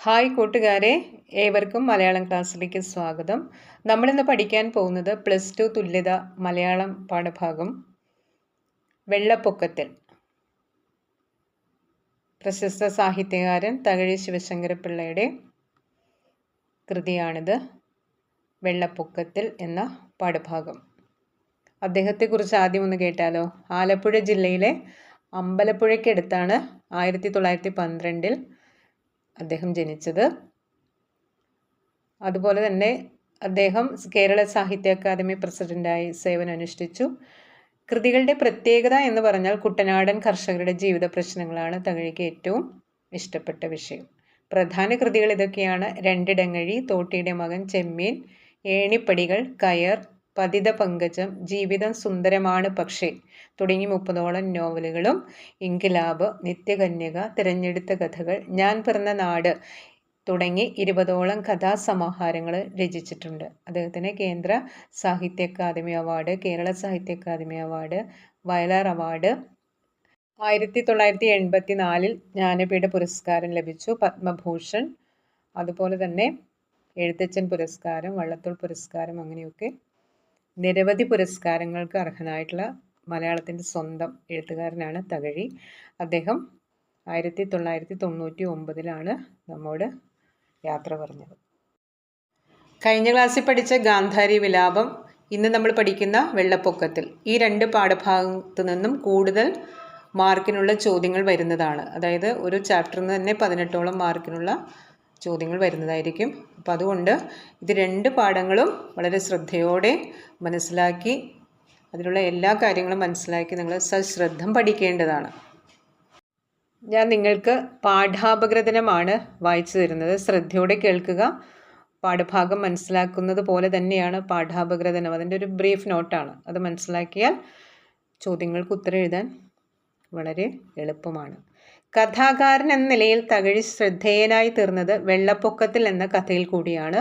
Hi കൂട്ടുകാരെ ഏവർക്കും മലയാളം ക്ലാസ്സിലേക്ക് സ്വാഗതം. നമ്മളിന്ന് പഠിക്കാൻ പോകുന്നത് പ്ലസ് ടു തുല്യത മലയാളം പാഠഭാഗം വെള്ളപ്പൊക്കത്തിൽ. പ്രശസ്ത സാഹിത്യകാരൻ തകഴി ശിവശങ്കരപിള്ളയുടെ കൃതിയാണിത് വെള്ളപ്പൊക്കത്തിൽ എന്ന പാഠഭാഗം. അദ്ദേഹത്തെക്കുറിച്ച് ആദ്യം ഒന്ന് കേട്ടാലോ? ആലപ്പുഴ ജില്ലയിലെ അമ്പലപ്പുഴയ്ക്കടുത്താണ് ആയിരത്തി തൊള്ളായിരത്തി പന്ത്രണ്ടിൽ അദ്ദേഹം ജനിച്ചത്. അതുപോലെ തന്നെ അദ്ദേഹം കേരള സാഹിത്യ അക്കാദമി പ്രസിഡന്റായി സേവനമനുഷ്ഠിച്ചു. കൃതികളുടെ പ്രത്യേകത എന്ന് പറഞ്ഞാൽ കുട്ടനാടൻ കർഷകരുടെ ജീവിത പ്രശ്നങ്ങളാണ് തകഴിക്ക് ഏറ്റവും ഇഷ്ടപ്പെട്ട വിഷയം. പ്രധാന കൃതികൾ ഇതൊക്കെയാണ്. രണ്ടിടങ്ങഴി തോട്ടിയുടെ മകൻ ചെമ്മീൻ ഏണിപ്പടികൾ കയർ പതിത പങ്കജം ജീവിതം സുന്ദരമാണ് പക്ഷേ. തുടങ്ങി മുപ്പതോളം നോവലുകളും ഇൻകിലാബ് നിത്യകന്യക തിരഞ്ഞെടുത്ത കഥകൾ ഞാൻ പിറന്ന നാട് തുടങ്ങി ഇരുപതോളം കഥാസമാഹാരങ്ങൾ രചിച്ചിട്ടുണ്ട്. അദ്ദേഹത്തിന് കേന്ദ്ര സാഹിത്യ അക്കാദമി അവാർഡ് കേരള സാഹിത്യ അക്കാദമി അവാർഡ് വയലാർ അവാർഡ്. ആയിരത്തി തൊള്ളായിരത്തി എൺപത്തി നാലിൽ ജ്ഞാനപീഠ പുരസ്കാരം ലഭിച്ചു. പത്മഭൂഷൺ അതുപോലെ തന്നെ എഴുത്തച്ഛൻ പുരസ്കാരം വള്ളത്തോൾ പുരസ്കാരം അങ്ങനെയൊക്കെ നിരവധി പുരസ്കാരങ്ങൾക്ക് അർഹനായിട്ടുള്ള മലയാളത്തിന്റെ സ്വന്തം എഴുത്തുകാരനാണ് തകഴി. അദ്ദേഹം ആയിരത്തി തൊള്ളായിരത്തി തൊണ്ണൂറ്റി ഒമ്പതിലാണ് നമ്മോട് യാത്ര പറഞ്ഞത്. കഴിഞ്ഞ ക്ലാസ്സിൽ പഠിച്ച ഗാന്ധാരി വിലാപം ഇന്ന് നമ്മൾ പഠിക്കുന്ന വെള്ളപ്പൊക്കത്തിൽ ഈ രണ്ട് പാഠഭാഗത്തു നിന്നും കൂടുതൽ മാർക്കിനുള്ള ചോദ്യങ്ങൾ വരുന്നതാണ്. അതായത് ഒരു ചാപ്റ്ററിൽ നിന്ന് തന്നെ പതിനെട്ടോളം മാർക്കിനുള്ള ചോദ്യങ്ങൾ വരുന്നതായിരിക്കും. അപ്പോൾ അതുകൊണ്ട് ഇത് രണ്ട് പാഠങ്ങളും വളരെ ശ്രദ്ധയോടെ മനസ്സിലാക്കി അതിലുള്ള എല്ലാ കാര്യങ്ങളും മനസ്സിലാക്കി നിങ്ങൾ സശ്രദ്ധം പഠിക്കേണ്ടതാണ്. ഞാൻ നിങ്ങൾക്ക് പാഠാപഗ്രഥനമാണ് വായിച്ചു തരുന്നത്. ശ്രദ്ധയോടെ കേൾക്കുക. പാഠഭാഗം മനസ്സിലാക്കുന്നത് പോലെ തന്നെയാണ് പാഠാപഗ്രഥനം. അതിന്റെ ഒരു ബ്രീഫ് നോട്ടാണ്. അത് മനസ്സിലാക്കിയാൽ ചോദ്യങ്ങൾക്ക് ഉത്തരം എഴുതാൻ വളരെ എളുപ്പമാണ്. കഥാകാരൻ എന്ന നിലയിൽ തകഴി ശ്രദ്ധേയനായി തീർന്നത് വെള്ളപ്പൊക്കത്തിൽ എന്ന കഥയിൽ കൂടിയാണ്.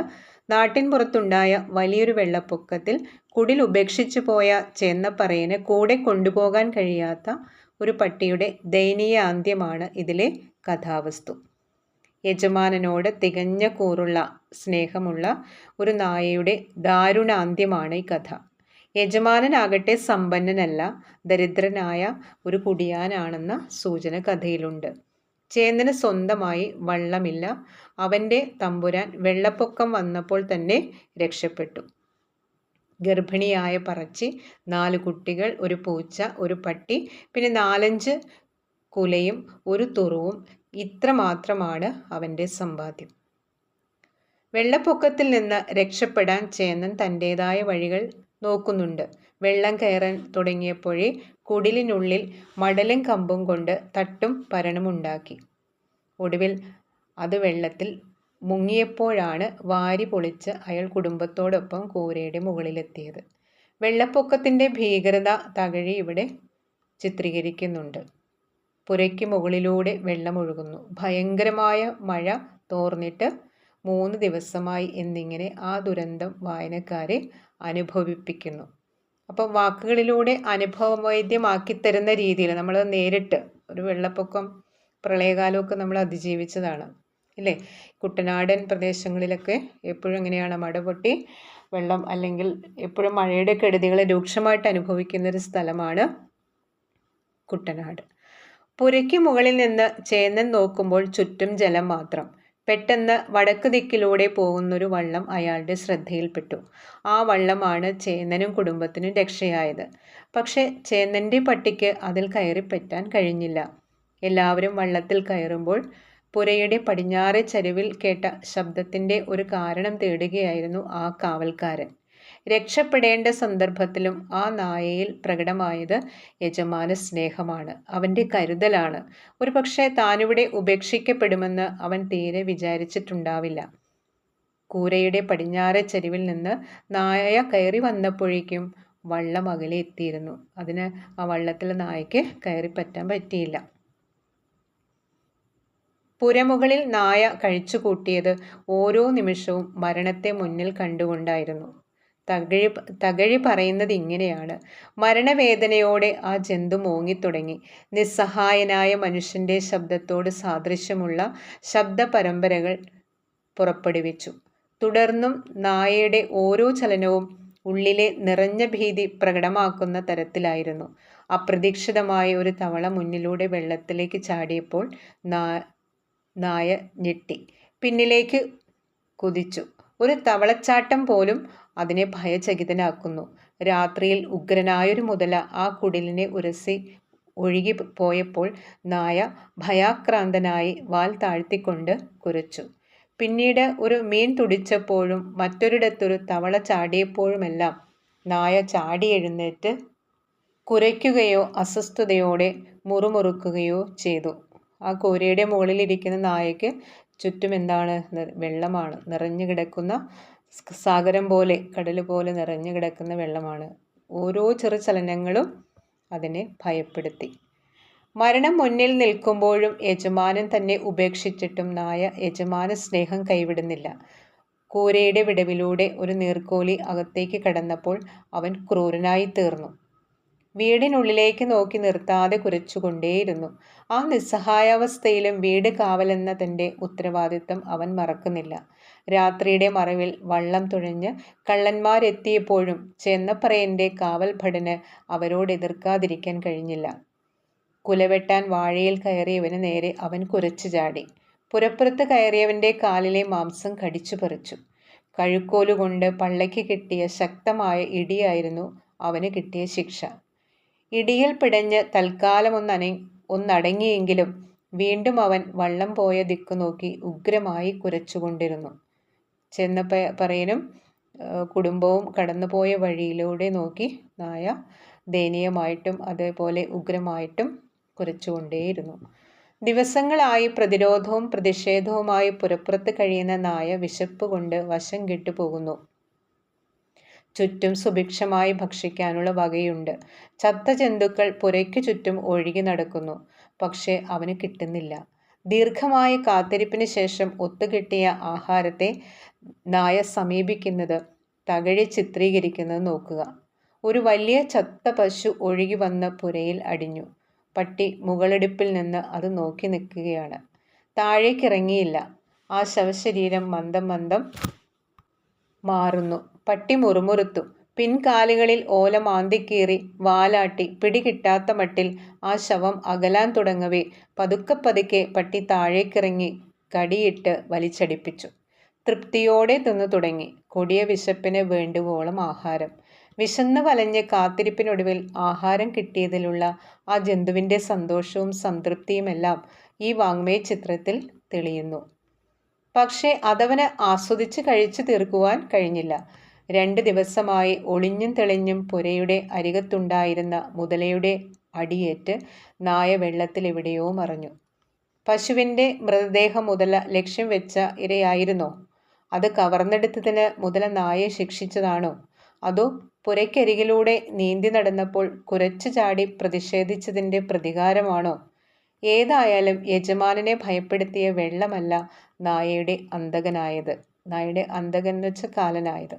നാട്ടിൻ പുറത്തുണ്ടായ വലിയൊരു വെള്ളപ്പൊക്കത്തിൽ കുടിൽ ഉപേക്ഷിച്ചു പോയ ചെന്നപ്പറയന് കൂടെ കൊണ്ടുപോകാൻ കഴിയാത്ത ഒരു പട്ടിയുടെ ദയനീയ അന്ത്യമാണ് ഇതിലെ കഥാവസ്തു. യജമാനനോട് തികഞ്ഞ കൂറുള്ള സ്നേഹമുള്ള ഒരു നായയുടെ ദാരുണാന്ത്യമാണ് ഈ കഥ. യജമാനനാകട്ടെ സമ്പന്നനല്ല ദരിദ്രനായ ഒരു കുടിയാനാണെന്ന സൂചന കഥയിലുണ്ട്. ചേന്ദന സ്വന്തമായി വള്ളമില്ല. അവന്റെ തമ്പുരാൻ വെള്ളപ്പൊക്കം വന്നപ്പോൾ തന്നെ രക്ഷപ്പെട്ടു. ഗർഭിണിയായ പറച്ചി നാല് കുട്ടികൾ ഒരു പൂച്ച ഒരു പട്ടി പിന്നെ നാലഞ്ച് കുലയും ഒരു തുറവും. ഇത്ര മാത്രമാണ് അവന്റെ സമ്പാദ്യം. വെള്ളപ്പൊക്കത്തിൽ നിന്ന് രക്ഷപ്പെടാൻ ചേന്നൻ തന്റേതായ വഴികൾ നോക്കുന്നുണ്ട്. വെള്ളം കയറാൻ തുടങ്ങിയപ്പോഴേ കുടിലിനുള്ളിൽ മടലും കമ്പും കൊണ്ട് തട്ടും പരണമുണ്ടാക്കി ഒടുവിൽ അത് വെള്ളത്തിൽ മുങ്ങിയപ്പോഴാണ് വാരി പൊളിച്ച് അയാൾ കുടുംബത്തോടൊപ്പം കൂരയുടെ മുകളിലെത്തിയത്. വെള്ളപ്പൊക്കത്തിന്റെ ഭീകരത തകഴി ഇവിടെ ചിത്രീകരിക്കുന്നുണ്ട്. പുരയ്ക്ക് മുകളിലൂടെ വെള്ളമൊഴുകുന്നു. ഭയങ്കരമായ മഴ തോർന്നിട്ട് മൂന്ന് ദിവസമായി എന്നിങ്ങനെ ആ ദുരന്തം വായനക്കാരെ അനുഭവിപ്പിക്കുന്നു. അപ്പം വാക്കുകളിലൂടെ അനുഭവവൈദ്യമാക്കി തരുന്ന രീതിയിൽ നമ്മൾ നേരിട്ട് ഒരു വെള്ളപ്പൊക്കം പ്രളയകാലമൊക്കെ നമ്മൾ അതിജീവിച്ചതാണ് ഇല്ലേ? കുട്ടനാടൻ പ്രദേശങ്ങളിലൊക്കെ എപ്പോഴും എങ്ങനെയാണ് മട പൊട്ടി വെള്ളം അല്ലെങ്കിൽ എപ്പോഴും മഴയുടെ കെടുതികളെ രൂക്ഷമായിട്ട് അനുഭവിക്കുന്ന ഒരു സ്ഥലമാണ് കുട്ടനാട്. പുരയ്ക്ക് മുകളിൽ നിന്ന് ചേന്നൻ നോക്കുമ്പോൾ ചുറ്റും ജലം മാത്രം. പെട്ടെന്ന് വടക്ക് ദിക്കിലൂടെ പോകുന്നൊരു വള്ളം അയാളുടെ ശ്രദ്ധയിൽപ്പെട്ടു. ആ വള്ളമാണ് ചേന്നനും കുടുംബത്തിനും രക്ഷയായത്. പക്ഷേ ചേന്നന്റെ പട്ടിക്ക് അതിൽ കയറിപ്പറ്റാൻ കഴിഞ്ഞില്ല. എല്ലാവരും വള്ളത്തിൽ കയറുമ്പോൾ പുരയുടെ പടിഞ്ഞാറെ ചരിവിൽ കേട്ട ശബ്ദത്തിന്റെ ഒരു കാരണം തേടുകയായിരുന്നു ആ കാവൽക്കാരൻ. രക്ഷപ്പെടേണ്ട സന്ദർഭത്തിലും ആ നായയിൽ പ്രകടമായത് യജമാന സ്നേഹമാണ്. അവന്റെ കരുതലാണ്. ഒരു പക്ഷേ താനിവിടെ ഉപേക്ഷിക്കപ്പെടുമെന്ന് അവൻ തീരെ വിചാരിച്ചിട്ടുണ്ടാവില്ല. കൂരയുടെ പടിഞ്ഞാറെ ചരിവിൽ നിന്ന് നായ കയറി വന്നപ്പോഴേക്കും വള്ളം അകലെ എത്തിയിരുന്നു. അതിന് ആ വള്ളത്തിൽ നായയ്ക്ക് കയറി പറ്റാൻ പറ്റിയില്ല. പുരമുകളിൽ നായ കഴിച്ചുകൂട്ടിയത് ഓരോ നിമിഷവും മരണത്തെ മുന്നിൽ കണ്ടുകൊണ്ടായിരുന്നു. തകഴി തകഴി പറയുന്നത് ഇങ്ങനെയാണ്. മരണവേദനയോടെ ആ ജന്തു മോങ്ങിത്തുടങ്ങി. നിസ്സഹായനായ മനുഷ്യന്റെ ശബ്ദത്തോട് സാദൃശ്യമുള്ള ശബ്ദ പരമ്പരകൾ പുറപ്പെടുവിച്ചു. തുടർന്നും നായയുടെ ഓരോ ചലനവും ഉള്ളിലെ നിറഞ്ഞ ഭീതി പ്രകടമാക്കുന്ന തരത്തിലായിരുന്നു. അപ്രതീക്ഷിതമായ ഒരു തവള മുന്നിലൂടെ വെള്ളത്തിലേക്ക് ചാടിയപ്പോൾ നായ ഞെട്ടി. പിന്നിലേക്ക് കുതിച്ചു. ഒരു തവളച്ചാട്ടം പോലും അതിനെ ഭയചകിതനാക്കുന്നു. രാത്രിയിൽ ഉഗ്രനായൊരു മുതല ആ കുടിലിനെ ഉരസി ഒഴുകി പോയപ്പോൾ നായ ഭയാക്രാന്തനായി വാൽ താഴ്ത്തിക്കൊണ്ട് കുരച്ചു. പിന്നീട് ഒരു മീൻ തുടിച്ചപ്പോഴും മറ്റൊരിടത്തൊരു തവള ചാടിയപ്പോഴുമെല്ലാം നായ ചാടി എഴുന്നേറ്റ് കുരയ്ക്കുകയോ അസ്വസ്ഥതയോടെ മുറുമുറുക്കുകയോ ചെയ്തു. ആ കോരയുടെ മുകളിലിരിക്കുന്ന നായയ്ക്ക് ചുറ്റും എന്താണ് വെള്ളമാണ്. നിറഞ്ഞു കിടക്കുന്ന സാഗരം പോലെ കടൽ പോലെ നിറഞ്ഞു കിടക്കുന്ന വെള്ളമാണ് ഓരോ ചെറു ചലനങ്ങളും അതിനെ ഭയപ്പെടുത്തി. മരണം മുന്നിൽ നിൽക്കുമ്പോഴും യജമാനൻ തന്നെ ഉപേക്ഷിച്ചിട്ടും നായ യജമാന സ്നേഹം കൈവിടുന്നില്ല. കൂരയുടെ വിടവിലൂടെ ഒരു നീർക്കോലി അകത്തേക്ക് കടന്നപ്പോൾ അവൻ ക്രൂരനായി തീർന്നു. വീടിനുള്ളിലേക്ക് നോക്കി നിർത്താതെ കുരച്ചുകൊണ്ടേയിരുന്നു. ആ നിസ്സഹായാവസ്ഥയിലും വീട് കാവലെന്ന തന്റെ ഉത്തരവാദിത്വം അവൻ മറക്കുന്നില്ല. രാത്രിയുടെ മറവിൽ വള്ളം തുഴഞ്ഞ് കള്ളന്മാരെത്തിയപ്പോഴും ചെന്നപ്പറയന്റെ കാവൽ ഭടന് അവരോട് എതിർക്കാതിരിക്കാൻ കഴിഞ്ഞില്ല. കുലവെട്ടാൻ വാഴയിൽ കയറിയവന് നേരെ അവൻ കുരച്ചു ചാടി. പുരപ്പുറത്ത് കയറിയവന്റെ കാലിലെ മാംസം കടിച്ചു പറിച്ചു. കഴുക്കോലുകൊണ്ട് പള്ളയ്ക്ക് കിട്ടിയ ശക്തമായ ഇടിയായിരുന്നു അവന് കിട്ടിയ ശിക്ഷ. ഇടിയിൽ പിടഞ്ഞ് തൽക്കാലം ഒന്നന ഒന്നടങ്ങിയെങ്കിലും വീണ്ടും അവൻ വള്ളം പോയ ദിക്കു നോക്കി ഉഗ്രമായി കുരച്ചുകൊണ്ടിരുന്നു. ചെന്ന പറയനും കുടുംബവും കടന്നുപോയ വഴിയിലൂടെ നോക്കി നായ ദയനീയമായിട്ടും അതേപോലെ ഉഗ്രമായിട്ടും കുറച്ചുകൊണ്ടേയിരുന്നു ദിവസങ്ങളായി പ്രതിരോധവും പ്രതിഷേധവുമായി പുറപ്പുറത്ത് കഴിയുന്ന നായ വിശപ്പ് കൊണ്ട് വശം കെട്ടുപോകുന്നു ചുറ്റും സുഭിക്ഷമായി ഭക്ഷിക്കാനുള്ള വകയുണ്ട്. ചത്ത ജന്തുക്കൾ പുരയ്ക്ക് ചുറ്റും ഒഴുകി നടക്കുന്നു. പക്ഷേ അവന് കിട്ടുന്നില്ല. ദീർഘമായ കാത്തിരിപ്പിന് ശേഷം ഒത്തുകിട്ടിയ ആഹാരത്തെ നായ സമീപിക്കുന്നത് തകഴി ചിത്രീകരിക്കുന്നത് നോക്കുക. ഒരു വലിയ ചത്ത പശു ഒഴുകി വന്ന് പുരയിൽ അടിഞ്ഞു. പട്ടി മുകളെടുപ്പിൽ നിന്ന് അത് നോക്കി നിൽക്കുകയാണ്. താഴേക്കിറങ്ങിയില്ല. ആ ശവശരീരം മന്ദം മന്ദം മാറുന്നു. പട്ടി മുറുമുറുത്തു. പിൻകാലുകളിൽ ഓല മാന്തിക്കീറി വാലാട്ടി പിടികിട്ടാത്ത മട്ടിൽ ആ ശവം അകലാൻ തുടങ്ങവേ. പതുക്കെ പതുക്കെ പട്ടി താഴേക്കിറങ്ങി കടിയിട്ട് വലിച്ചടിപ്പിച്ചു. തൃപ്തിയോടെ തിന്നു തുടങ്ങി. കൊടിയ വിശപ്പിന് വേണ്ടുവോളം ആഹാരം. വിശന്ന് വലഞ്ഞ് കാത്തിരിപ്പിനൊടുവിൽ ആഹാരം കിട്ടിയതിലുള്ള ആ ജന്തുവിന്റെ സന്തോഷവും സംതൃപ്തിയുമെല്ലാം ഈ വാങ്മയ ചിത്രത്തിൽ തെളിയുന്നു. പക്ഷേ അതവന് ആസ്വദിച്ച് കഴിച്ചു തീർക്കുവാൻ കഴിഞ്ഞില്ല. രണ്ട് ദിവസമായി ഒളിഞ്ഞും തെളിഞ്ഞും പുരയുടെ അരികത്തുണ്ടായിരുന്ന മുതലയുടെ അടിയേറ്റ് നായ വെള്ളത്തിൽ എവിടെയോ മറഞ്ഞു. പശുവിന്റെ മൃതദേഹം മുതല ലക്ഷ്യം വെച്ച ഇരയായിരുന്നോ? അത് കവർന്നെടുത്തതിന് മുതല നായെ ശിക്ഷിച്ചതാണോ? അതോ പുരയ്ക്കരികിലൂടെ നീന്തി നടന്നപ്പോൾ കുരച്ചു ചാടി പ്രതിഷേധിച്ചതിന്റെ പ്രതികാരമാണോ? ഏതായാലും യജമാനനെ ഭയപ്പെടുത്തിയ വെള്ളമല്ല നായയുടെ അന്തകനായത് നായയുടെ അന്തകൻ വെച്ച കാലനായത്.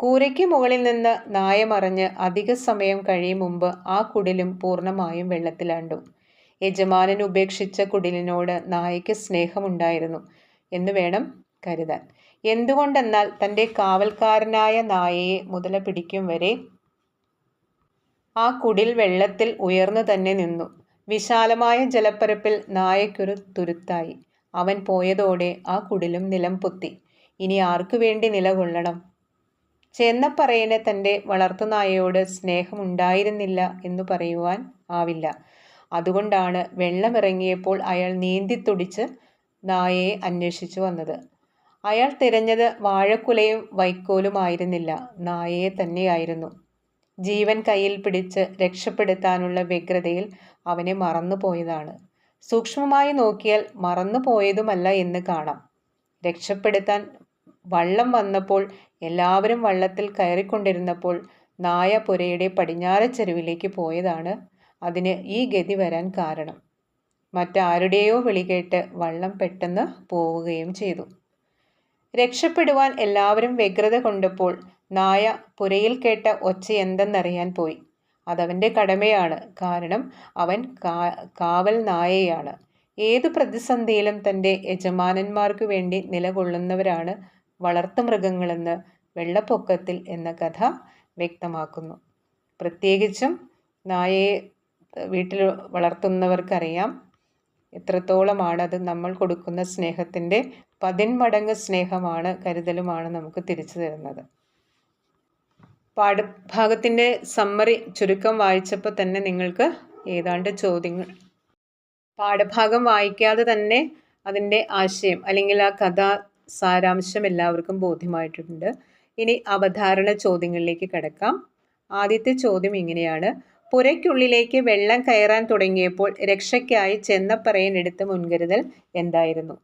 കൂരയ്ക്ക് മുകളിൽ നിന്ന് നായ മറഞ്ഞ് അധിക സമയം കഴിയും മുമ്പ് ആ കുടിലും പൂർണമായും വെള്ളത്തിലാണ്ടു. യജമാനൻ ഉപേക്ഷിച്ച കുടിലിനോട് നായയ്ക്ക് സ്നേഹമുണ്ടായിരുന്നു എന്ന് വേണം കരുതാൻ. എന്തുകൊണ്ടെന്നാൽ തന്റെ കാവൽക്കാരനായ നായയെ മുതല പിടിക്കും വരെ ആ കുടിൽ വെള്ളത്തിൽ ഉയർന്നു തന്നെ നിന്നു. വിശാലമായ ജലപ്പരപ്പിൽ നായയ്ക്കൊരു തുരുത്തായി. അവൻ പോയതോടെ ആ കുടിലും നിലം പൊത്തി. ഇനി ആർക്കു വേണ്ടി നിലകൊള്ളണം? ചെന്നപ്പറയന് തന്റെ വളർത്തുനായയോട് സ്നേഹമുണ്ടായിരുന്നില്ല എന്ന് പറയുവാൻ ആവില്ല. അതുകൊണ്ടാണ് വെള്ളമിറങ്ങിയപ്പോൾ അയാൾ നീന്തിത്തുടിച്ച് നായയെ അന്വേഷിച്ചു വന്നത്. അയാൾ തിരഞ്ഞത് വാഴക്കുലയും വൈക്കോലുമായിരുന്നില്ല. നായയെ തന്നെയായിരുന്നു. ജീവൻ കയ്യിൽ പിടിച്ച് രക്ഷപ്പെടുത്താനുള്ള വ്യഗ്രതയിൽ അവനെ മറന്നുപോയതാണ് സൂക്ഷ്മമായി നോക്കിയാൽ മറന്നു പോയതുമല്ല എന്ന് കാണാം. രക്ഷപ്പെടുത്താൻ വള്ളം വന്നപ്പോൾ എല്ലാവരും വള്ളത്തിൽ കയറിക്കൊണ്ടിരുന്നപ്പോൾ നായ പുരയുടെ പടിഞ്ഞാറ ചെരുവിലേക്ക് പോയതാണ് അതിന് ഈ ഗതി വരാൻ കാരണം. മറ്റാരുടെയോ വിളികേട്ട് വള്ളം പെട്ടെന്ന് പോവുകയും ചെയ്തു. രക്ഷപ്പെടുവാൻ എല്ലാവരും വ്യഗ്രത കൊണ്ടപ്പോൾ നായ പുരയിൽ കേട്ട ഒച്ച എന്തെന്നറിയാൻ പോയി. അതവന്റെ കടമയാണ്. കാരണം അവൻ കാവൽ നായയാണ്. ഏത് പ്രതിസന്ധിയിലും തന്റെ യജമാനന്മാർക്ക് വേണ്ടി നിലകൊള്ളുന്നവരാണ് വളർത്തുമൃഗങ്ങളെന്ന് വെള്ളപ്പൊക്കത്തിൽ എന്ന കഥ വ്യക്തമാക്കുന്നു. പ്രത്യേകിച്ചും നായയെ വീട്ടിൽ വളർത്തുന്നവർക്കറിയാം. എത്രത്തോളമാണ് അത് നമ്മൾ കൊടുക്കുന്ന സ്നേഹത്തിന്റെ പതിന്മടങ്ങ് സ്നേഹമാണ് കരുതലുമാണ് നമുക്ക് തിരിച്ചു തരുന്നത്. പാഠഭാഗത്തിന്റെ സമ്മറി ചുരുക്കം വായിച്ചപ്പോൾ തന്നെ നിങ്ങൾക്ക് ഏതാണ്ട് ചോദ്യങ്ങൾ. പാഠഭാഗം വായിക്കാതെ തന്നെ അതിന്റെ ആശയം അല്ലെങ്കിൽ ആ കഥ സാരാംശം എല്ലാവർക്കും ബോധ്യമായിട്ടുണ്ട്. ഇനി അവധാരണ ചോദ്യങ്ങളിലേക്ക് കിടക്കാം. ആദ്യത്തെ ചോദ്യം ഇങ്ങനെയാണ്. പുരയ്ക്കുള്ളിലേക്ക് വെള്ളം കയറാൻ തുടങ്ങിയപ്പോൾ രക്ഷയ്ക്കായി ചെന്നപ്പറയൻ എടുത്ത മുൻകരുതൽ എന്തായിരുന്നു?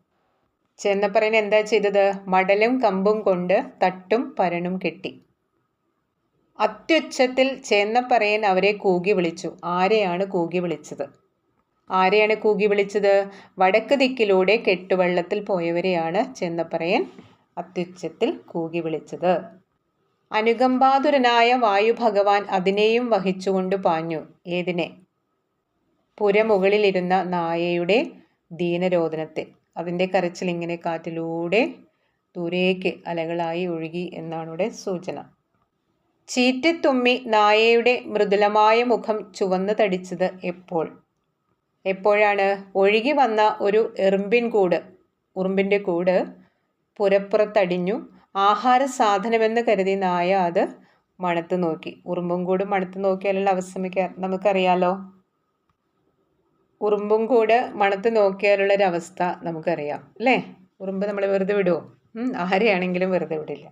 ചെന്നപ്പറയൻ എന്താ ചെയ്തത്? മടലും കമ്പും കൊണ്ട് തട്ടും പരനും കെട്ടി. അത്യുച്ചത്തിൽ ചെന്നപ്പറയൻ അവരെ കൂകി വിളിച്ചു. ആരെയാണ് കൂകി വിളിച്ചത്? ആരെയാണ് കൂകി വിളിച്ചത്? വടക്ക് ദിക്കിലൂടെ കെട്ടുവള്ളത്തിൽ പോയവരെയാണ് ചെന്നപ്പറയൻ അത്യുച്ചത്തിൽ കൂകി വിളിച്ചത്. അനുകമ്പാതുരനായ വായു ഭഗവാൻ അതിനെയും വഹിച്ചുകൊണ്ട് പാഞ്ഞു. ഏതിനെ? പുരമുകളിലിരുന്ന നായയുടെ ദീനരോധനത്തെ അതിന്റെ കരച്ചിൽ ഇങ്ങനെ കാറ്റിലൂടെ ദൂരേക്ക് അലകളായി ഒഴുകി എന്നാണ് ഇവിടെ സൂചന. ചീറ്റിത്തുമ്മി നായയുടെ മൃദുലമായ മുഖം ചുവന്നു തടിച്ചത് എപ്പോൾ? എപ്പോഴാണ്? ഒഴുകി വന്ന ഒരു എറുമ്പിൻ കൂട്. ഉറുമ്പിന്റെ കൂട് പുരപ്പുറത്തടിഞ്ഞു. ആഹാര സാധനമെന്ന് കരുതി നായ അത് മണത്ത് നോക്കി. ഉറുമ്പും കൂട് മണത്ത് നോക്കിയാലുള്ള അവസ്ഥ നമുക്കറിയാലോ? ഉറുമ്പും കൂട് മണത്ത് നോക്കിയാലുള്ളൊരവസ്ഥ നമുക്കറിയാം അല്ലേ? ഉറുമ്പ് നമ്മൾ വെറുതെ വിടുമോ ആരെയാണെങ്കിലും വെറുതെ വിടില്ല.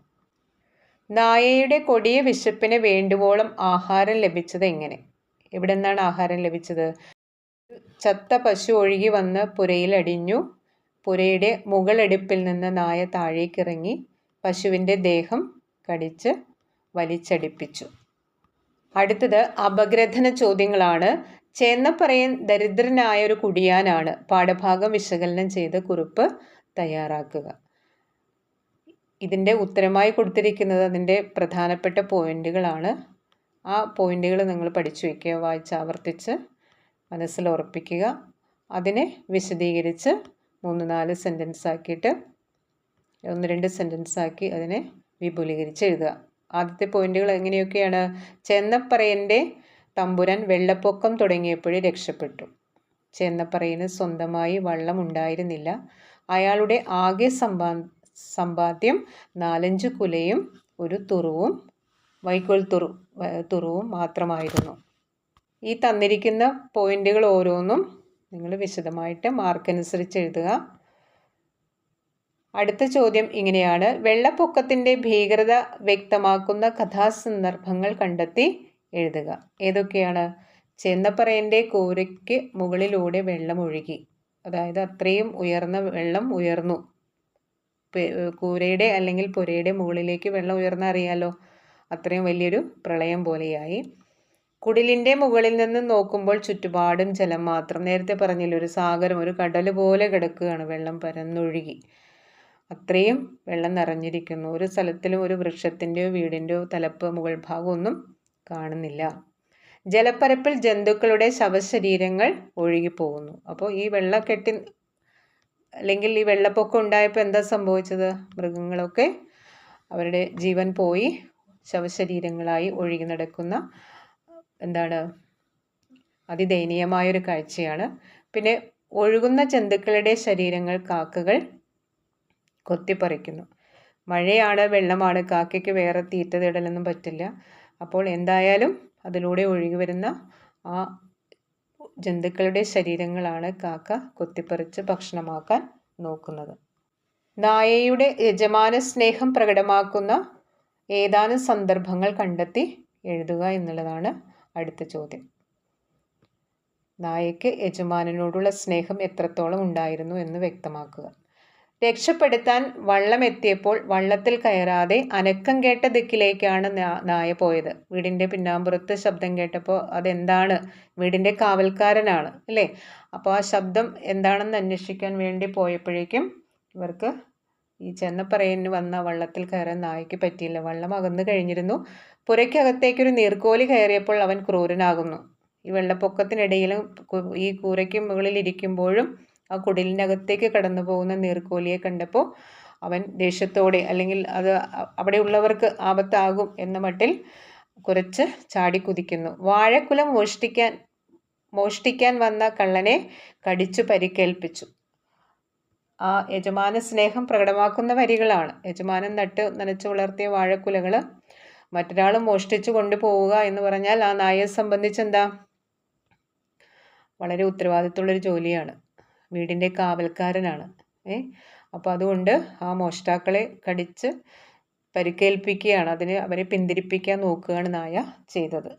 നായയുടെ കൊടിയ വിശപ്പിന് വേണ്ടുവോളം ആഹാരം ലഭിച്ചത് എങ്ങനെ? എവിടെ നിന്നാണ് ആഹാരം ലഭിച്ചത്? ചത്ത പശു ഒഴുകി വന്ന് പുരയിലടിഞ്ഞു. പുരയുടെ മുകളെടുപ്പിൽ നിന്ന് നായ താഴേക്കിറങ്ങി പശുവിന്റെ ദേഹം കടിച്ച് വലിച്ചടിപ്പിച്ചു. അടുത്തത് അപഗ്രഥന ചോദ്യങ്ങളാണ്. ചേന്നപ്പറയൻ ദരിദ്രനായ ഒരു കുടിയാനാണ്. പാഠഭാഗം വിശകലനം ചെയ്ത് കുറിപ്പ് തയ്യാറാക്കുക. ഇതിന്റെ ഉത്തരമായി കൊടുത്തിരിക്കുന്നത് അതിന്റെ പ്രധാനപ്പെട്ട പോയിന്റുകളാണ്. ആ പോയിന്റുകൾ നിങ്ങൾ പഠിച്ചു വയ്ക്കുക വായിച്ച് ആവർത്തിച്ച് മനസ്സിൽ ഉറപ്പിക്കുക അതിനെ വിശദീകരിച്ച് മൂന്ന് നാല് സെന്റൻസ് ആക്കിയിട്ട് ഒന്ന് രണ്ട് സെന്റൻസ് ആക്കി അതിനെ വിപുലീകരിച്ച് എഴുതുക. ആദ്യത്തെ പോയിന്റുകൾ എങ്ങനെയൊക്കെയാണ്? ചെന്നപ്പറയന്റെ തമ്പുരാൻ വെള്ളപ്പൊക്കം തുടങ്ങിയപ്പോഴേ രക്ഷപ്പെട്ടു. ചെന്നപ്പറയിന് സ്വന്തമായി വള്ളം ഉണ്ടായിരുന്നില്ല. അയാളുടെ ആകെ സമ്പാ സമ്പാദ്യം നാലഞ്ച് കുലയും ഒരു തുറുവും വൈക്കോൽ തുറു തുറുവും മാത്രമായിരുന്നു. ഈ തന്നിരിക്കുന്ന പോയിന്റുകൾ ഓരോന്നും നിങ്ങൾ വിശദമായിട്ട് മാർക്കനുസരിച്ച് എഴുതുക. അടുത്ത ചോദ്യം ഇങ്ങനെയാണ്. വെള്ളപ്പൊക്കത്തിന്റെ ഭീകരത വ്യക്തമാക്കുന്ന കഥാസന്ദർഭങ്ങൾ കണ്ടെത്തി എഴുതുക. ഏതൊക്കെയാണ്? ചെന്നപ്പറയന്റെ കൂരയ്ക്ക് മുകളിലൂടെ വെള്ളം ഒഴുകി അതായത് അത്രയും ഉയർന്ന വെള്ളം ഉയർന്നു. കൂരയുടെ അല്ലെങ്കിൽ പുരയുടെ മുകളിലേക്ക് വെള്ളം ഉയർന്ന അറിയാലോ അത്രയും വലിയൊരു പ്രളയം പോലെയായി. കുടിലിന്റെ മുകളിൽ നിന്ന് നോക്കുമ്പോൾ ചുറ്റുപാടും ജലം മാത്രം. നേരത്തെ പറഞ്ഞില്ല ഒരു സാഗരം ഒരു കടൽ പോലെ കിടക്കുകയാണ്. വെള്ളം പരന്നൊഴുകി. അത്രയും വെള്ളം നിറഞ്ഞിരിക്കുന്നു. ഒരു സ്ഥലത്തിലും ഒരു വൃക്ഷത്തിന്റെയോ വീടിന്റെയോ തലപ്പ് മുകൾ ഭാഗമൊന്നും കാണുന്നില്ല. ജലപ്പരപ്പിൽ ജന്തുക്കളുടെ ശവശരീരങ്ങൾ ഒഴുകിപ്പോകുന്നു. അപ്പോൾ ഈ വെള്ളക്കെട്ടി അല്ലെങ്കിൽ ഈ വെള്ളപ്പൊക്കം ഉണ്ടായപ്പോൾ എന്താ സംഭവിച്ചത്? മൃഗങ്ങളൊക്കെ അവരുടെ ജീവൻ പോയി ശവശരീരങ്ങളായി ഒഴുകി നടക്കുന്ന എന്താണ്? അതിദയനീയമായൊരു കാഴ്ചയാണ്. പിന്നെ ഒഴുകുന്ന ജന്തുക്കളുടെ ശരീരങ്ങൾ കാക്കകൾ കൊത്തിപ്പറിക്കുന്നു. മഴയാണ് വെള്ളമാണ്. കാക്കയ്ക്ക് വേറെ തീറ്റ തേടലൊന്നും പറ്റില്ല. അപ്പോൾ എന്തായാലും അതിലൂടെ ഒഴുകി വരുന്ന ആ ജന്തുക്കളുടെ ശരീരങ്ങളാണ് കാക്ക കൊത്തിപ്പറിച്ച് ഭക്ഷണമാക്കാൻ നോക്കുന്നത്. നായയുടെ യജമാന സ്നേഹം പ്രകടമാക്കുന്ന ഏതാനും സന്ദർഭങ്ങൾ കണ്ടെത്തി എഴുതുക എന്നുള്ളതാണ് അടുത്ത ചോദ്യം. നായയ്ക്ക് യജമാനനോടുള്ള സ്നേഹം എത്രത്തോളം ഉണ്ടായിരുന്നു എന്ന് വ്യക്തമാക്കുക. രക്ഷപ്പെടുത്താൻ വള്ളം എത്തിയപ്പോൾ വള്ളത്തിൽ കയറാതെ അനക്കം കേട്ട ദിക്കിലേക്കാണ് നായ പോയത്. വീടിന്റെ പിന്നാമ്പുറത്ത് ശബ്ദം കേട്ടപ്പോൾ അതെന്താണ്? വീടിന്റെ കാവൽക്കാരനാണ് അല്ലേ? അപ്പോൾ ആ ശബ്ദം എന്താണെന്ന് അന്വേഷിക്കാൻ വേണ്ടി പോയപ്പോഴേക്കും ഇവർക്ക് ഈ ചെന്നപ്പറയന് വന്ന വള്ളത്തിൽ കയറാൻ നായ്ക്ക് പറ്റിയില്ല. വള്ളം അകന്നു കഴിഞ്ഞിരുന്നു. പുരയ്ക്കകത്തേക്കൊരു നീർക്കോലി കയറിയപ്പോൾ അവൻ ക്രൂരനാകുന്നു. ഈ വെള്ളപ്പൊക്കത്തിനിടയിലും ഈ കൂരയ്ക്ക് മുകളിൽ ഇരിക്കുമ്പോഴും ആ കുടിലിനകത്തേക്ക് കടന്നു പോകുന്ന നീർക്കോലിയെ കണ്ടപ്പോൾ അവൻ ദേഷ്യത്തോടെ അല്ലെങ്കിൽ അത് അവിടെയുള്ളവർക്ക് ആപത്താകും എന്ന മട്ടിൽ കുറച്ച് ചാടിക്കുതിക്കുന്നു വാഴക്കുല മോഷ്ടിക്കാൻ മോഷ്ടിക്കാൻ വന്ന കള്ളനെ കടിച്ചു പരിക്കേൽപ്പിച്ചു. ആ യജമാന സ്നേഹം പ്രകടമാക്കുന്ന വരികളാണ്. യജമാനൻ നട്ട് നനച്ചു വളർത്തിയ വാഴക്കുലകൾ മറ്റൊരാൾ മോഷ്ടിച്ചു കൊണ്ടുപോവുക എന്ന് പറഞ്ഞാൽ ആ നായയെ സംബന്ധിച്ച് എന്താ? വളരെ ഉത്തരവാദിത്തമുള്ളൊരു ജോലിയാണ്. വീടിന്റെ കാവൽക്കാരനാണ്. ഏ? അപ്പോൾ അതുകൊണ്ട് ആ മോഷ്ടാക്കളെ കടിച്ച് പരിക്കേൽപ്പിക്കുകയാണ്. അതിന് അവരെ പിന്തിരിപ്പിക്കാൻ നോക്കുകയാണ് നായ ചെയ്തത്.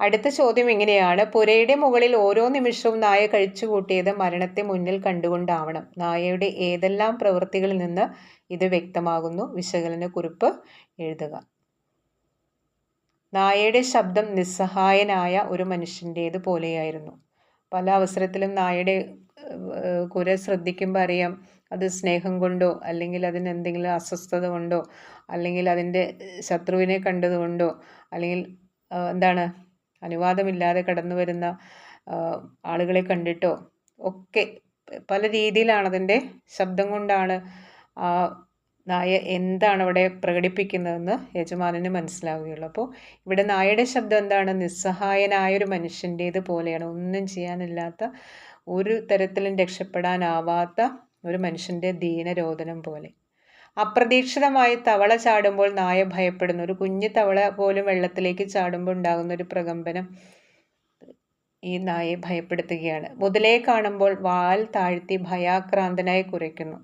അടുത്ത ചോദ്യം ഇങ്ങനെയാണ്. പുരയുടെ മുകളിൽ ഓരോ നിമിഷവും നായ കഴിച്ചു കൂട്ടിയത് മരണത്തെ മുന്നിൽ കണ്ടുകൊണ്ടാവണം. നായയുടെ ഏതെല്ലാം പ്രവൃത്തികളിൽ നിന്ന് ഇത് വ്യക്തമാകുന്നു? വിശകലന കുറിപ്പ് എഴുതുക. നായയുടെ ശബ്ദം നിസ്സഹായനായ ഒരു മനുഷ്യന്റേത് പോലെയായിരുന്നു. പല അവസരത്തിലും നായയുടെ കുര ശ്രദ്ധിക്കുമ്പോൾ അറിയാം അത് സ്നേഹം കൊണ്ടോ അല്ലെങ്കിൽ അതിന് എന്തെങ്കിലും അസ്വസ്ഥത കൊണ്ടോ അല്ലെങ്കിൽ അതിന്റെ ശത്രുവിനെ കണ്ടതുകൊണ്ടോ അല്ലെങ്കിൽ എന്താണ് അനുവാദമില്ലാതെ കടന്നു വരുന്ന ആളുകളെ കണ്ടിട്ടോ? ഒക്കെ പല രീതിയിലാണ് അതിന്റെ ശബ്ദം കൊണ്ടാണ് ആ നായ എന്താണ് അവിടെ പ്രകടിപ്പിക്കുന്നതെന്ന് യജമാനന് മനസ്സിലാവുകയുള്ളൂ. അപ്പോൾ ഇവിടെ നായയുടെ ശബ്ദം എന്താണ്? നിസ്സഹായനായ ഒരു മനുഷ്യന്റേത് പോലെയാണ്. ഒന്നും ചെയ്യാനില്ലാത്ത ഒരു തരത്തിലും രക്ഷപ്പെടാനാവാത്ത ഒരു മനുഷ്യന്റെ ദീനരോധനം പോലെ. അപ്രതീക്ഷിതമായി തവള ചാടുമ്പോൾ നായ ഭയപ്പെടുന്നു. ഒരു കുഞ്ഞു തവള പോലും വെള്ളത്തിലേക്ക് ചാടുമ്പോൾ ഉണ്ടാകുന്ന ഒരു പ്രകമ്പനം ഈ നായയെ ഭയപ്പെടുത്തുകയാണ്. മുതലേ കാണുമ്പോൾ വാൽ താഴ്ത്തി ഭയാക്രാന്തനായി കുരയ്ക്കുന്നു.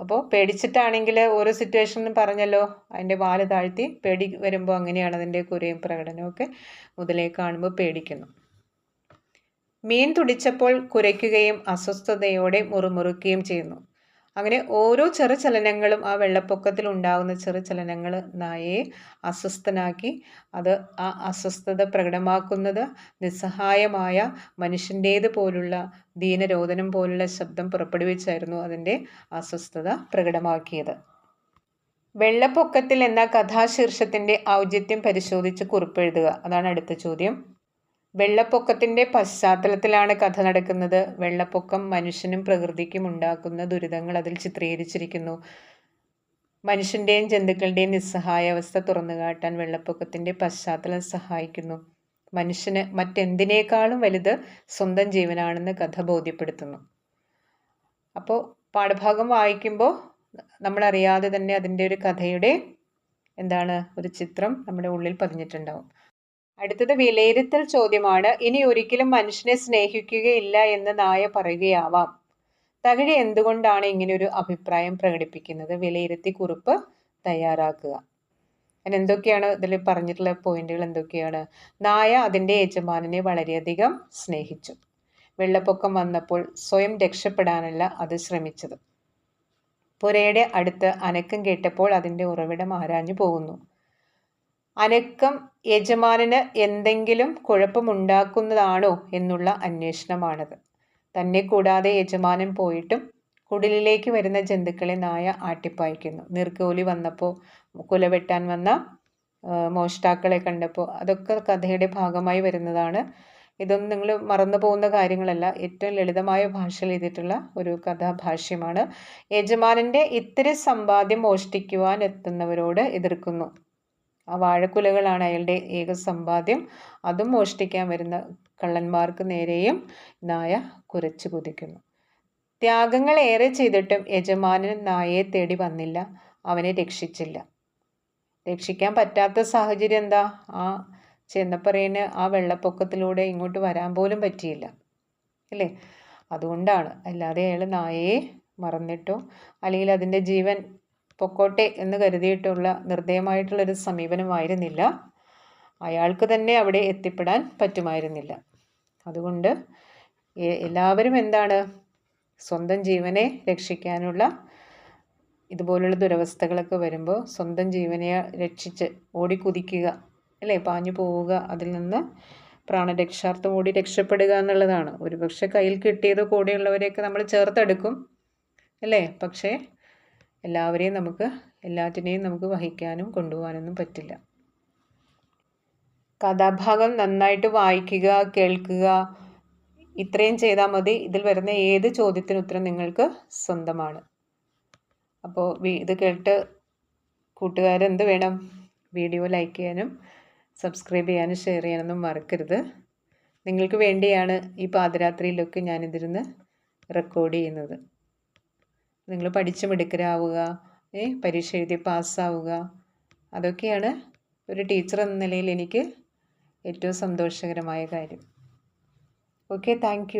അപ്പോൾ പേടിച്ചിട്ടാണെങ്കിൽ ഓരോ സിറ്റുവേഷനും പറഞ്ഞല്ലോ അതിന്റെ വാൽ താഴ്ത്തി പേടി വരുമ്പോൾ അങ്ങനെയാണ് അതിന്റെ കുരയും പ്രകടനമൊക്കെ മുതലേ കാണുമ്പോൾ പേടിക്കുന്നു. മീൻ തുടിച്ചപ്പോൾ കുരയ്ക്കുകയും അസ്വസ്ഥതയോടെ മുറുമുറുക്കുകയും ചെയ്യുന്നു. അങ്ങനെ ഓരോ ചെറു ചലനങ്ങളും ആ വെള്ളപ്പൊക്കത്തിൽ ഉണ്ടാകുന്ന ചെറു ചലനങ്ങൾ നായയെ അസ്വസ്ഥനാക്കി. അത് ആ അസ്വസ്ഥത പ്രകടമാക്കുന്നത് നിസ്സഹായമായ മനുഷ്യന്റേത് പോലുള്ള ദീനരോധനം പോലുള്ള ശബ്ദം പുറപ്പെടുവിച്ചായിരുന്നു അതിന്റെ അസ്വസ്ഥത പ്രകടമാക്കിയത്. വെള്ളപ്പൊക്കത്തിൽ എന്ന കഥാശീർഷത്തിന്റെ ഔചിത്യം പരിശോധിച്ച് കുറിപ്പെഴുതുക. അതാണ് അടുത്ത ചോദ്യം. വെള്ളപ്പൊക്കത്തിന്റെ പശ്ചാത്തലത്തിലാണ് കഥ നടക്കുന്നത്. വെള്ളപ്പൊക്കം മനുഷ്യനും പ്രകൃതിക്കും ഉണ്ടാക്കുന്ന ദുരിതങ്ങൾ അതിൽ ചിത്രീകരിച്ചിരിക്കുന്നു. മനുഷ്യന്റെയും ജന്തുക്കളുടെയും നിസ്സഹായാവസ്ഥ തുറന്നു കാട്ടാൻ വെള്ളപ്പൊക്കത്തിന്റെ പശ്ചാത്തലം സഹായിക്കുന്നു. മനുഷ്യന് മറ്റെന്തിനേക്കാളും വലുത് സ്വന്തം ജീവനാണെന്ന് കഥ ബോധ്യപ്പെടുത്തുന്നു. അപ്പോൾ പാഠഭാഗം വായിക്കുമ്പോൾ നമ്മളറിയാതെ തന്നെ അതിന്റെ ഒരു കഥയുടെ എന്താണ് ഒരു ചിത്രം നമ്മുടെ ഉള്ളിൽ പതിഞ്ഞിട്ടുണ്ടാവും. അടുത്തത് വിലയിരുത്തൽ ചോദ്യമാണ്. ഇനി ഒരിക്കലും മനുഷ്യനെ സ്നേഹിക്കുകയില്ല എന്ന് നായ പറയുകയാവാം. തകഴി എന്തുകൊണ്ടാണ് ഒരു അഭിപ്രായം പ്രകടിപ്പിക്കുന്നത്? വിലയിരുത്തി കുറിപ്പ് തയ്യാറാക്കുക. അതിന് എന്തൊക്കെയാണ് ഇതിൽ പറഞ്ഞിട്ടുള്ള പോയിന്റുകൾ എന്തൊക്കെയാണ്? നായ അതിന്റെ യജമാനെ വളരെയധികം സ്നേഹിച്ചു. വെള്ളപ്പൊക്കം വന്നപ്പോൾ സ്വയം രക്ഷപ്പെടാനല്ല അത് ശ്രമിച്ചത്. പുരയുടെ അടുത്ത് അനക്കം കേട്ടപ്പോൾ അതിന്റെ ഉറവിടം ആരാഞ്ഞു പോകുന്നു. അനക്കം യജമാനന് എന്തെങ്കിലും കുഴപ്പമുണ്ടാക്കുന്നതാണോ എന്നുള്ള അന്വേഷണമാണത്. തന്നെ കൂടാതെ യജമാനൻ പോയിട്ടും കുടിലിലേക്ക് വരുന്ന ജന്തുക്കളെ നായ ആട്ടിപ്പായിക്കുന്നു. നീർക്കോലി വന്നപ്പോൾ കുല വെട്ടാൻ വന്ന മോഷ്ടാക്കളെ കണ്ടപ്പോൾ അതൊക്കെ കഥയുടെ ഭാഗമായി വരുന്നതാണ്. ഇതൊന്നും നിങ്ങൾ മറന്നു പോകുന്ന കാര്യങ്ങളല്ല. ഏറ്റവും ലളിതമായ ഭാഷയിൽ എഴുതിയിട്ടുള്ള ഒരു കഥാഭാഷ്യമാണ്. യജമാനന്റെ ഇത്തിരി സമ്പാദ്യം മോഷ്ടിക്കുവാൻ എത്തുന്നവരോട് എതിർക്കുന്നു. ആ വാഴക്കുലകളാണ് അയാളുടെ ഏക സമ്പാദ്യം. അതും മോഷ്ടിക്കാൻ വരുന്ന കള്ളന്മാർക്ക് നേരെയും നായ കുരച്ചു കുതിക്കുന്നു. ത്യാഗങ്ങൾ ഏറെ ചെയ്തിട്ടും യജമാനൻ നായയെ തേടി വന്നില്ല. അവനെ രക്ഷിച്ചില്ല. രക്ഷിക്കാൻ പറ്റാത്ത സാഹചര്യം എന്താ? ആ ചെന്നപ്പറയന് ആ വെള്ളപ്പൊക്കത്തിലൂടെ ഇങ്ങോട്ട് വരാൻ പോലും പറ്റിയില്ല. അല്ലേ? അതുകൊണ്ടാണ്. അല്ലാതെ അയാൾ നായയെ മറന്നിട്ടോ അല്ലെങ്കിൽ അതിന്റെ ജീവൻ പൊക്കോട്ടെ എന്ന് കരുതിയിട്ടുള്ള നിർദ്ദയമായിട്ടുള്ളൊരു സമീപനമായിരുന്നില്ല. അയാൾക്ക് തന്നെ അവിടെ എത്തിപ്പെടാൻ പറ്റുമായിരുന്നില്ല. അതുകൊണ്ട് എല്ലാവരും എന്താണ്? സ്വന്തം ജീവനെ രക്ഷിക്കാനുള്ള ഇതുപോലുള്ള ദുരവസ്ഥകളൊക്കെ വരുമ്പോൾ സ്വന്തം ജീവനെ രക്ഷിച്ച് ഓടിക്കുതിക്കുക അല്ലേ? പാഞ്ഞു പോവുക അതിൽ നിന്ന് പ്രാണരക്ഷാർത്ഥം ഓടി രക്ഷപ്പെടുക എന്നുള്ളതാണ്. ഒരുപക്ഷെ കയ്യിൽ കിട്ടിയത് കൂടെയുള്ളവരെയൊക്കെ നമ്മൾ ചേർത്തെടുക്കും അല്ലേ? പക്ഷേ എല്ലാവരെയും നമുക്ക് എല്ലാറ്റിനെയും നമുക്ക് വഹിക്കാനും കൊണ്ടുപോകാനൊന്നും പറ്റില്ല. കഥാഭാഗം നന്നായിട്ട് വായിക്കുക കേൾക്കുക ഇത്രയും ചെയ്താൽ മതി. ഇതിൽ വരുന്ന ഏത് ചോദ്യത്തിന് ഉത്തരം നിങ്ങൾക്ക് സ്വന്തമാണ്. അപ്പോൾ ഇത് കേട്ട് കൂട്ടുകാരെന്ത് വേണം? വീഡിയോ ലൈക്ക് ചെയ്യാനും സബ്സ്ക്രൈബ് ചെയ്യാനും ഷെയർ ചെയ്യാനൊന്നും മറക്കരുത്. നിങ്ങൾക്ക് വേണ്ടിയാണ് ഈ പാതിരാത്രിയിലൊക്കെ ഞാനിതിരുന്ന് റെക്കോർഡ് ചെയ്യുന്നത്. നിങ്ങൾ പഠിച്ച് മിടുക്കരാവുക ഏ പരീക്ഷ എഴുതി പാസ്സാവുക. അതൊക്കെയാണ് ഒരു ടീച്ചർ എന്ന നിലയിൽ എനിക്ക് ഏറ്റവും സന്തോഷകരമായ കാര്യം. Okay thank